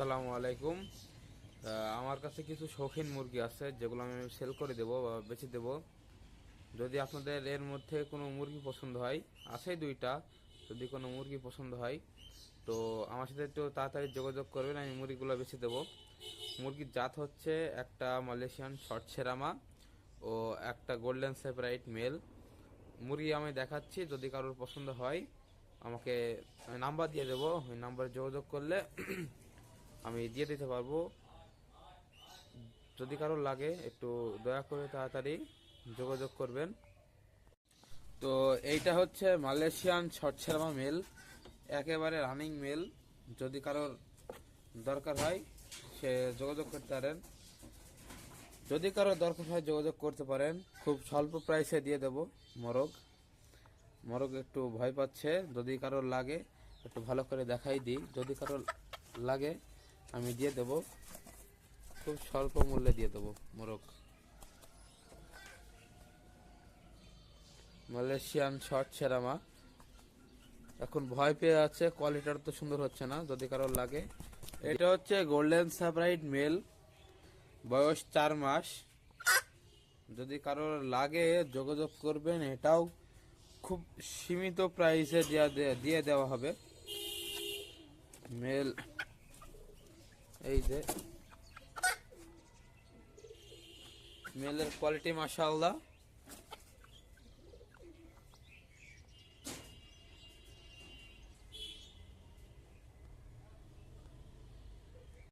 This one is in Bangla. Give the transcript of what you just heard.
আসসালামু আলাইকুম। আমার কাছে কিছু শৌখিন মুরগি আছে, যেগুলো আমি সেল করে দেবো বা বেচে দেবো। যদি আপনাদের এর মধ্যে কোনো মুরগি পছন্দ হয়, আছে দুইটা, যদি কোনো মুরগি পছন্দ হয়, তো আমার সাথে একটু তাড়াতাড়ি যোগাযোগ করবেন, আমি মুরগিগুলো বেছে দেবো। মুরগির জাত হচ্ছে একটা মালয়েশিয়ান শর্ট সেরামা ও একটা গোল্ডেন সেপারাইট মেল মুরগি আমি দেখাচ্ছি, যদি কারোর পছন্দ হয়, আমাকে নাম্বার দিয়ে দেবো। ওই নাম্বারে যোগাযোগ করলে আমি দিয়ে দিতে পারব। যদি কারও লাগে, একটু দয়া করে তাড়াতাড়ি যোগাযোগ করবেন। তো এইটা হচ্ছে মালয়েশিয়ান শর্টসেরামা মেল, একেবারে রানিং মেল। যদি কারোর দরকার হয়, সে যোগাযোগ করতে পারেন। যদি কারও দরকার হয়, যোগাযোগ করতে পারেন। খুব স্বল্প প্রাইসে দিয়ে দেব মরগ। মরগ একটু ভয় পাচ্ছে। যদি কারোর লাগে, একটু ভালো করে দেখাই দিই। যদি কারোর লাগে আমি দিয়ে দেব। খুব স্বল্প মূল্যে দিয়ে দেবো মোরগ। মালয়েশিয়ান শর্ট সেরামা এখন ভয় পেয়ে আছে কোয়ালিটার তো সুন্দর হচ্ছে না, যদি কারোর লাগে। এটা হচ্ছে গোল্ডেন সাপ্রাইট মেল বয়স চার মাস। যদি কারোর লাগে, যোগাযোগ করবেন, এটাও খুব সীমিত প্রাইসে দিয়ে দেওয়া হবে। মেল এই যে। মেলের কোয়ালিটি মাশাআল্লাহ